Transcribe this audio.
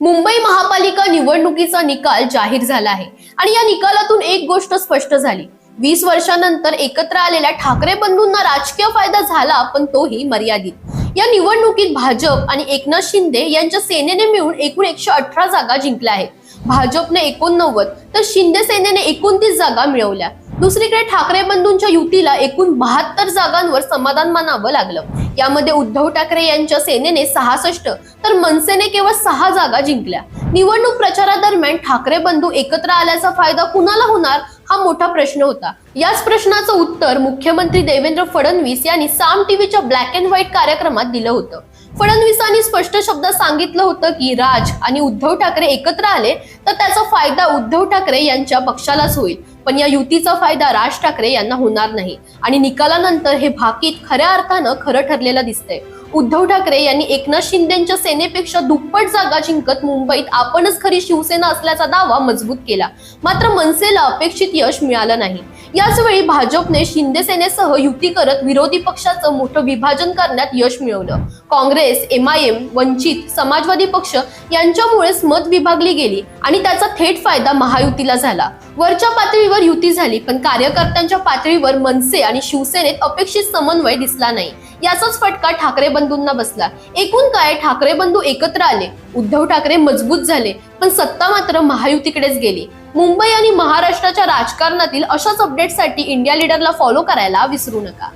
मुंबई महापालिका निवडणुकीचा निकाल जाहीर झाला आहे. आणि या निकालातून एक गोष्ट स्पष्ट झाली. वीस वर्षानंतर एकत्र आलेल्या ठाकरे बंधूंना राजकीय फायदा झाला पण तोही मर्यादित. या निवडणुकीत भाजप आणि एकनाथ शिंदे यांच्या सेनेने मिळून एकूण एकशे अठरा जागा जिंकल्या आहेत. भाजपने एकोणनव्वद तर शिंदे सेनेने एकोणतीस जागा मिळवल्या. दुसरीकडे ठाकरे बंधूंच्या युतीला एकूण बहात्तर जागांवर समाधान मानावं लागलं. यामध्ये उद्धव ठाकरे यांच्या सेनेने सहासष्ट तर मनसेने केवळ सहा जागा जिंकल्या. निवडणूक प्रचारादरम्यान ठाकरे बंधू एकत्र आल्याचा फायदा कुणाला होणार हा मोठा प्रश्न होता. याच प्रश्नाचं उत्तर मुख्यमंत्री देवेंद्र फडणवीस यांनी साम टीव्हीच्या ब्लॅक अँड व्हाईट कार्यक्रमात दिलं होतं. फडणवीसांनी स्पष्ट शब्दात सांगितलं होतं की राज आणि उद्धव ठाकरे एकत्र आले तर त्याचा फायदा उद्धव ठाकरे यांच्या पक्षालाच होईल. पण या युतीचा फायदा राज ठाकरे यांना होणार नाही. आणि निकालानंतर हे भाकीत खऱ्या अर्थानं खरं ठरलेलं दिसतंय. उद्धव ठाकरे यांनी एकनाथ शिंदेच्या सेनेपेक्षा दुप्पट जागा जिंकत मुंबईत आपणच खरी शिवसेना असल्याचा दावा मजबूत केला. मात्र मनसेला अपेक्षित यश मिळालं नाही. याचवेळी भाजपने शिंदे सेनेसह युती करत विरोधी पक्षाचं मोठं विभाजन करण्यात यश मिळवलं. Congress M I M Vanchit Samajwadi पक्ष यांच्यामुळेच मत विभागली गेली आणि त्याचा थेट फायदा महायुतीला झाला. वरच्या पातळीवर युती झाली पण कार्यकर्त्यांच्या पातळीवर मनसे आणि शिवसेनेत अपेक्षित समन्वय दिसला नाही. याचाच फटका ठाकरे बंधूंना बसला. एकूण काय ठाकरे बंधू एकत्र आले. उद्धव ठाकरे मजबूत झाले पण सत्ता मात्र महायुतीकडेच गेली. मुंबई आणि महाराष्ट्राच्या राजकारणातील अशाच अपडेटसाठी इंडिया लीडरला फॉलो करायला विसरू नका.